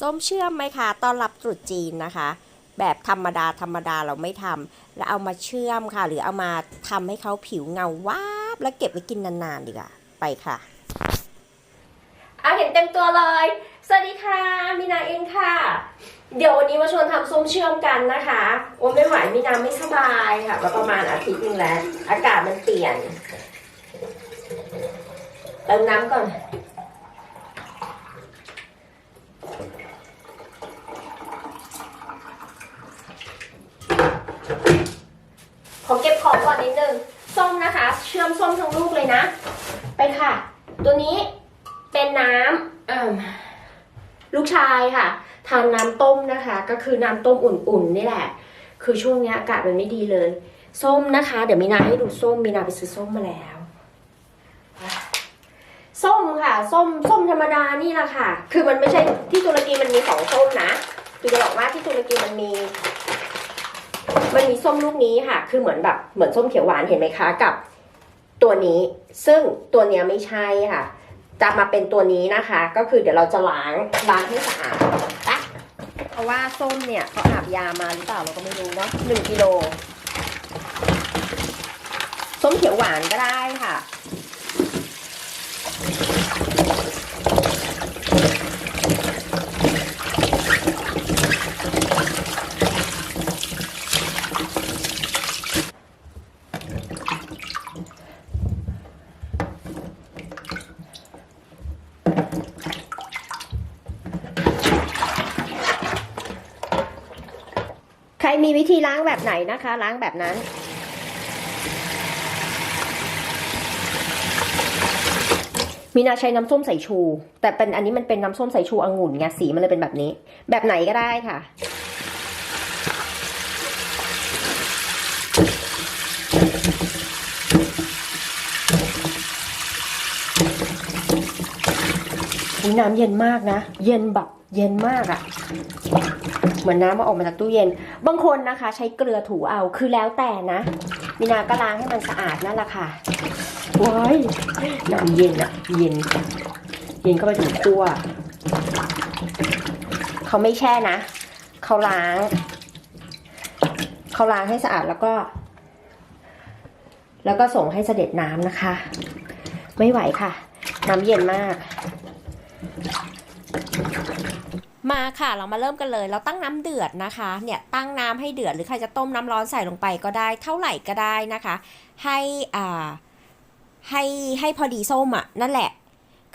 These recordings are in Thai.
ส้มเชื่อมไหมคะตอนรับตรุษจีนนะคะ แบบธรรมดาธรรมดาเราไม่ทำแล้วเอามาเชื่อมค่ะ หรือเอามาทำให้เขาผิวเงาวาบแล้วเก็บไว้กินนานๆดีกว่าไปค่ะ เอาเห็นเต็มตัวเลย สวัสดีค่ะมีนาเองค่ะ เดี๋ยววันนี้มาชวนทำส้มเชื่อมกันนะคะโอ้ไม่ไหวมีนาไม่สบายค่ะมาประมาณอาทิตย์นึงแล้ว อากาศมันเปลี่ยนเติมน้ำก่อน ขอเก็บของก่อนนิดนึง ส้มนะคะ เชื่อมส้มทั้งลูกเลยนะ ไปค่ะ ตัวนี้เป็นน้ำลูกชายค่ะ ทานน้ำต้มนะคะ ก็คือน้ำต้มอุ่นๆนี่แหละ คือช่วงนี้อากาศมันไม่ดีเลย ส้มนะคะ เดี๋ยวมีนาให้ดูส้ม มีนาไปซื้อส้มมาแล้ว ส้มค่ะ ส้ม ส้มธรรมดานี่แหละค่ะ คือมันไม่ใช่ที่ตุรกีมันมีสองส้มนะคือจะบอกว่าที่ตุรกีมันมี มันมีส้มลูกนี้ค่ะ คือเหมือนแบบเหมือนส้มเขียวหวานเห็นไหมคะกับ ตัวนี้ซึ่งตัวเนี้ยไม่ใช่ค่ะ จะมาเป็นตัวนี้นะคะ ก็คือเดี๋ยวเราจะล้างล้างให้สะอาดนะเพราะว่าส้มเนี่ยเขาอาบยามาหรือเปล่าเราก็ไม่รู้เนาะหนึ่งกิโลส้มเขียวหวานก็ได้ค่ะ รมีวิธีล้างแบบไหนนะคะ ล้างแบบนั้น มีนาใช้น้ำส้มสายชู แต่เป็นอันนี้มันเป็นน้ำส้มสายชูองุ่นไงสีมันเลยเป็นแบบนี้ แบบไหนก็ได้ค่ะน้ำเย็นมากนะ เย็นแบบเย็นมากอะ่ะ เหมือนน้ำมาออกมาจากตู้เย็น บางคนนะคะ ใช้เกลือถูเอาคือแล้วแต่นะ มีนาก็ล้างให้มันสะอาดนั่นแหละค่ะว้ายน้ำเย็นอะเย็น เย็นเข้าไปถึงขั้วเขาไม่แช่นะเขาล้างเขาล้างให้สะอาดแล้วก็ แล้วก็ส่งให้เสด็จน้ำนะคะ ไม่ไหวค่ะ น้ำเย็นมาก มาค่ะเรามาเริ่มกันเลย เราตั้งน้ำเดือดนะคะเนี่ยตั้งน้ำให้เดือดหรือใครจะต้มน้ำร้อนใส่ลงไปก็ได้เท่าไหร่ก็ได้นะคะ ให้อ่าให้ให้พอดีส้มอะนั่นแหละ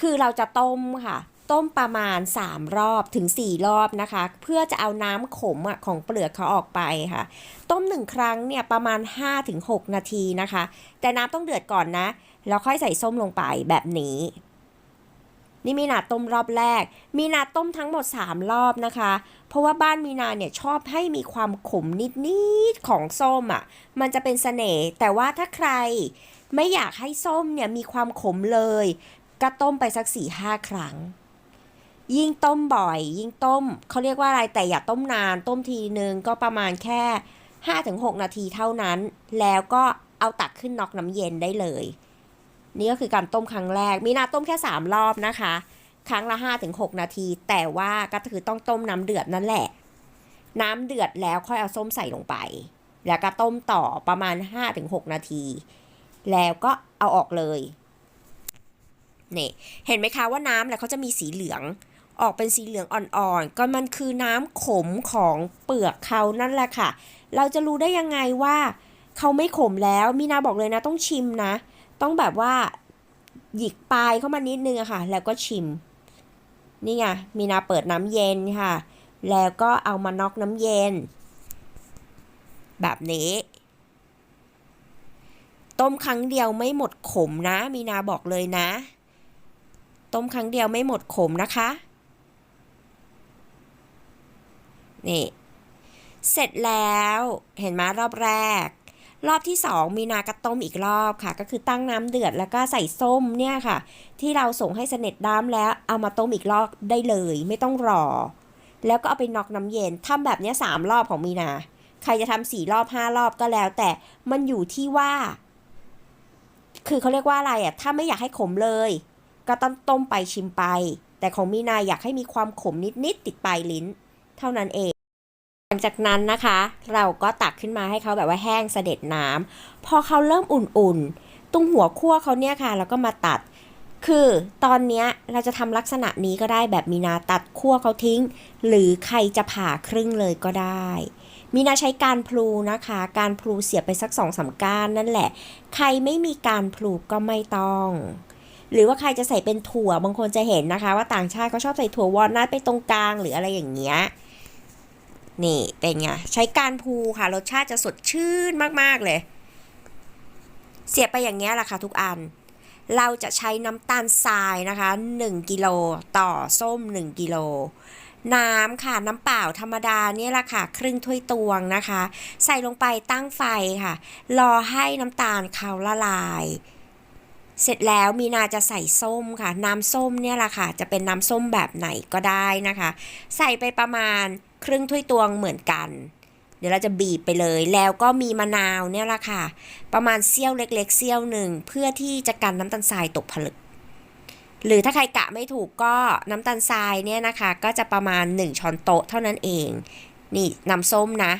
คือเราจะต้มค่ะ ต้มประมาณ 3 รอบถึง 4 รอบนะคะ เพื่อจะเอาน้ำขมอะของเปลือกเขาออกไปค่ะ ต้มหนึ่งครั้งเนี่ยประมาณ 5-6 นาทีนะคะ แต่น้ำต้องเดือดก่อนนะ แล้วค่อยใส่ส้มลงไปแบบนี้ นี่มีนาต้มรอบแรก มีนาต้มทั้งหมด 3 รอบนะคะ เพราะว่าบ้านมีนาเนี่ยชอบให้มีความขมนิดๆของส้มอะ่ะ มันจะเป็นเสน่ห์แต่ว่าถ้าใครไม่อยากให้ส้มเนี่ยมีความขมเลย ก็ต้มไปสัก4ี่ห้าครั้ง ยิ่งต้มบ่อย ยิ่งต้มเขาเรียกว่าอะไรแต่อย่าต้มนาน ต้มทีนึงก็ประมาณแค่ 5-6 นาทีเท่านั้น แล้วก็เอาตักขึ้นนอกน้ำเย็นได้เลย นี่ก็คือการต้มครั้งแรก มีนาต้มแค่ 3 รอบนะคะ ครั้งละ 5-6 นาที แต่ว่าก็คือต้องต้มน้ำเดือดนั่นแหละ น้ำเดือดแล้วค่อยเอาส้มใส่ลงไป แล้วก็ต้มต่อประมาณ 5-6 นาที แล้วก็เอาออกเลยเนี่เห็นไหมคะว่าน้ำเนี่ยเขาจะมีสีเหลือง ออกเป็นสีเหลืองอ่อนๆ ก็มันคือน้ำขมของเปลือกเขานั่นแหละค่ะ เราจะรู้ได้ยังไงว่าเขาไม่ขมแล้ว มีนาบอกเลยนะต้องชิมนะ ต้องแบบว่าหยิกปลายเข้ามานิดนึงอะค่ะ แล้วก็ชิม นี่ไง มีนาเปิดน้ำเย็นค่ะ แล้วก็เอามาน็อกน้ำเย็น แบบนี้ ต้มครั้งเดียวไม่หมดขมนะ มีนาบอกเลยนะ ต้มครั้งเดียวไม่หมดขมนะคะ นี่ เสร็จแล้ว เห็นไหมรอบแรก รอบที่ 2 มีนากระต้มอีกรอบค่ะ ก็คือตั้งน้ำเดือดแล้วก็ใส่ส้มเนี่ยค่ะ ที่เราส่งให้เสน็จน้ำแล้วเอามาต้มอีกรอบได้เลย ไม่ต้องรอ แล้วก็เอาไปน็อกน้ำเย็นทำแบบนี้สามรอบของมีนา ใครจะทำสี่รอบห้ารอบก็แล้ว แต่มันอยู่ที่ว่า คือเขาเรียกว่าอะไรอะถ้าไม่อยากให้ขมเลย ก็ต้องต้มไปชิมไป แต่ของมีนาอยากให้มีความขมนิดๆติดปลายลิ้น เท่านั้นเอง จากนั้นนะคะ เราก็ตักขึ้นมาให้เขาแบบว่าแห้งเสด็จน้ำพอเขาเริ่มอุ่นๆตรงหัวคั่วเขาเนี่ยค่ะแล้วก็มาตัด คือตอนเนี้ยเราจะทำลักษณะนี้ก็ได้แบบมีนาตัดคั่วเขาทิ้ง หรือใครจะผ่าครึ่งเลยก็ได้มีนาใช้การพลูนะคะ การพลูเสียบไปสักสองสามก้านนั่นแหละ ใครไม่มีการพลูก็ไม่ต้อง หรือว่าใครจะใส่เป็นถั่วบางคนจะเห็นนะคะ ว่าต่างชาติเขาชอบใส่ถั่ววอลนัทไปตรงกลางหรืออะไรอย่างเงี้ย นี่เป็นไง ใช้การพูค่ะ รสชาติจะสดชื่นมาก ๆ เลย เสียบไปอย่างเงี้ยแหละค่ะทุกอัน เราจะใช้น้ำตาลทรายนะคะ 1 กิโลต่อส้ม 1 กิโลน้ำค่ะน้ำเปล่าธรรมดาเนี่ยแหละค่ะ ครึ่งถ้วยตวงนะคะ ใส่ลงไปตั้งไฟค่ะ รอให้น้ำตาลเขาละลาย เสร็จแล้วมีนาจะใส่ส้มค่ะ น้ำส้มเนี่ยแหละค่ะ จะเป็นน้ำส้มแบบไหนก็ได้นะคะ ใส่ไปประมาณ ครึ่งถ้วยตวงเหมือนกัน เดี๋ยวเราจะบีบไปเลย แล้วก็มีมะนาวเนี่ยละค่ะ ประมาณเสี้ยวเล็กๆเสี้ยวหนึ่งเพื่อที่จะกันน้ำตาลทรายตกผลึก หรือถ้าใครกะไม่ถูกก็น้ำตาลทรายเนี่ยนะคะ ก็จะประมาณ 1 ช้อนโต๊ะเท่านั้นเอง นี่น้ำส้มนะ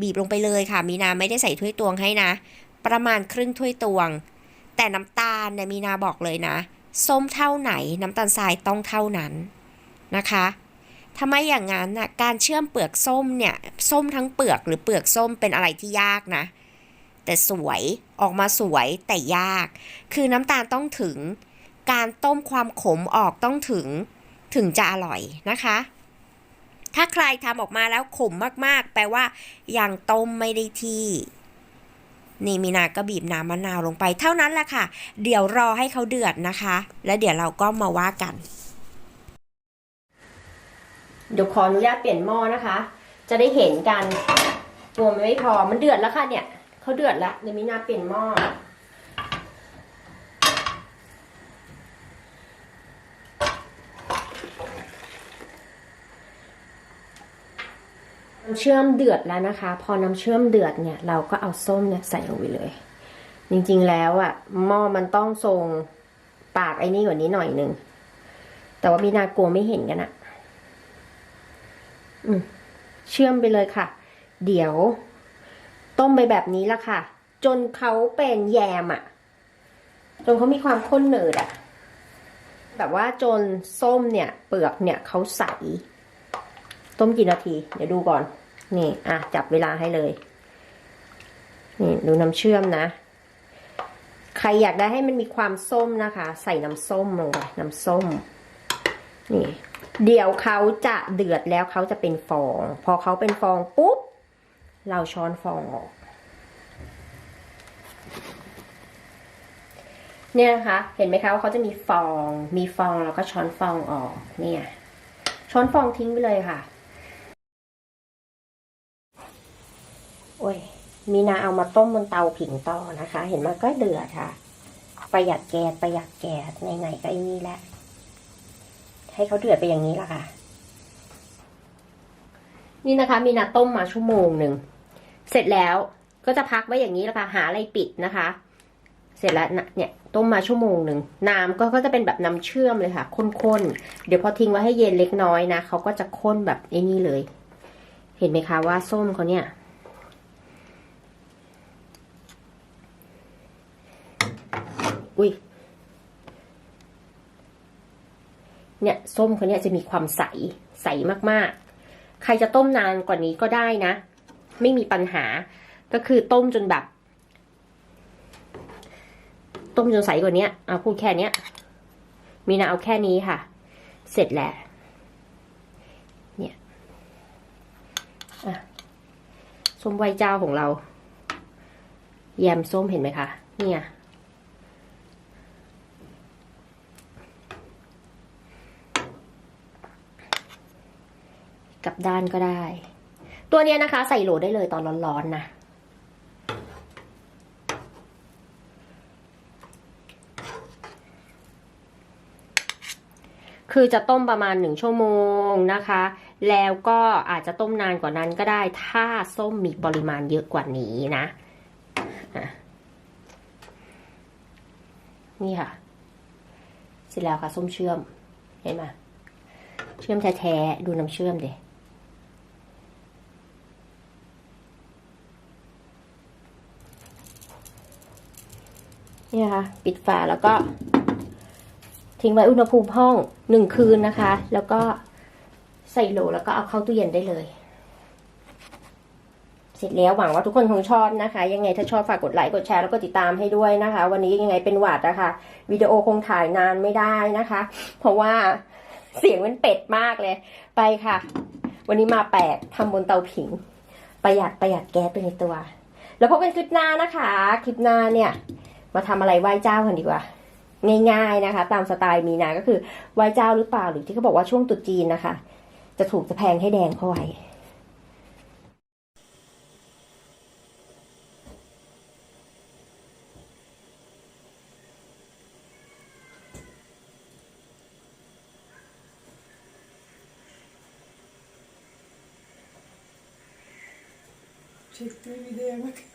บีบลงไปเลยค่ะ มีนาไม่ได้ใส่ถ้วยตวงให้นะ ประมาณครึ่งถ้วยตวง แต่น้ำตาลเนี่ยมีนาบอกเลยนะ ส้มเท่าไหนน้ำตาลทรายต้องเท่านั้นนะคะ ถ้าไมอย่างนั้นน่ะการเชื่อมเปลือกส้มเนี่ย ส้มทั้งเปลือกหรือเปลือกส้มเป็นอะไรที่ยากนะ แต่สวยออกมาสวยแต่ยาก คือน้ำตาลต้องถึง การต้มความขมออกต้องถึง ถึงจะอร่อยนะคะ ถ้าใครทำออกมาแล้วขมมากๆ แปลว่ายังต้มไม่ได้ที่นี่มีนาก็บีบน้ำมะนาวลงไปเท่านั้นแหละค่ะ เดี๋ยวรอให้เขาเดือดนะคะ แล้วเดี๋ยวเราก็มาว่ากัน เดี๋ยวขออนุญาตเปลี่ยนหม้อนะคะ จะได้เห็นกันตัวมันไม่พอมันเดือดแล้วค่ะเนี่ยเขาเดือดแล้วเดี๋ยวมีนาเปลี่ยนหม้อน้ำเชื่อมเดือดแล้วนะคะ พอน้ำเชื่อมเดือดเนี่ย เราก็เอาส้มเนี่ยใส่ลงไปเลย จริงๆแล้วอะ่ะหม้อมันต้องทรงปากไอ้นี่กว่านี้หน่อยหนึงแต่ว่ามีนากลัวไม่เห็นกันอะอืม เชื่อมไปเลยค่ะ เดี๋ยว ต้มไปแบบนี้ละค่ะ จนเขาเป็นแยมอะจนเขามีความข้นหนืดอะแบบว่าจนส้มเนี่ย เปลือกเนี่ยเขาใส ต้มกี่นาที เดี๋ยวดูก่อน นี่ อะ จับเวลาให้เลย นี่ดูน้ำเชื่อมนะ ใครอยากได้ให้มันมีความส้มนะคะ ใส่น้ำส้มลงไปน้ำส้ม นี่ เดี๋ยวเขาจะเดือดแล้วเขาจะเป็นฟอง พอเขาเป็นฟองปุ๊บ เราช้อนฟองออก เนี่ยนะคะ เห็นไหมคะว่าเขาจะมีฟอง มีฟองเราก็ช้อนฟองออก เนี่ย ช้อนฟองทิ้งไปเลยค่ะ โอ้ย มีนาเอามาต้มบนเตาผิงต่อนะคะ เห็นไหมก็เดือดค่ะ ประหยัดแก๊สประหยัดแก๊สไหนๆก็ไอ้นี่แหละ ให้เขาเดือดไปอย่างนี้ละค่ะ นี่นะคะ มีนาต้มมาชั่วโมงหนึ่ง เสร็จแล้วก็จะพักไว้อย่างนี้ละค่ะ หาอะไรปิดนะคะ เสร็จแล้วเนี่ยต้มมาชั่วโมงหนึ่งน้ำก็ก็จะเป็นแบบน้ำเชื่อมเลยค่ะข้นๆ เดี๋ยวพอทิ้งไว้ให้เย็นเล็กน้อยนะเขาก็จะข้นแบบไอ้นี่เลย เห็นไหมคะว่าส้มเขาเนี่ยอุ้ย เนี่ยส้มเขาเนี่ยจะมีความใสใสมากๆ ใครจะต้มนานกว่านี้ก็ได้นะ ไม่มีปัญหา ก็คือต้มจนแบบ ต้มจนใสกว่านี้เอาพูดแค่เนี้ยมีนาเอาแค่นี้ค่ะ เสร็จแล้ว เนี่ยส้มไวเจ้าของเรา แยมส้มเห็นไหมคะ เนี่ย กับด้านก็ได้ ตัวเนี้ยนะคะ ใส่โหลได้เลยตอนร้อนๆนะ คือจะต้มประมาณหนึ่งชั่วโมงนะคะ แล้วก็อาจจะต้มนานกว่านั้นก็ได้ ถ้าส้มมีปริมาณเยอะกว่านี้นะ นี่ค่ะ เสร็จแล้วค่ะ ส้มเชื่อม เห็นไหมเชื่อมแท้ๆ ดูน้ำเชื่อมเดเนี่ยค่ะปิดฝาแล้วก็ ทิ้งไว้อุณหภูมิห้องหนึ่งคืนนะคะ แล้วก็ใส่โหลแล้วก็เอาเข้าตู้เย็นได้เลย เสร็จแล้วหวังว่าทุกคนคงชอบนะคะ ยังไงถ้าชอบฝากกดไลค์กดแชร์แล้วก็ติดตามให้ด้วยนะคะ วันนี้ยังไงเป็นหวัดนะคะวิดีโอคงถ่ายนานไม่ได้นะคะ เพราะว่าเสียงมันเป็ดมากเลย ไปค่ะ วันนี้มาแปลกทำบนเตาผิง ประหยัดประหยัดแก๊สไปในตัว แล้วพบกันคลิปหน้านะคะ คลิปหน้าเนี่ย มาทำอะไรไหว้เจ้ากันดีกว่า ง่าย ๆนะคะ ตามสไตล์มีนา ก็คือไหว้เจ้าหรือเปล่าหรือที่เขาบอกว่าช่วงตรุษจีนนะคะ จะถูกจะแพงให้แดงเข้าไว้ Çektiği videoya bak. Çekti.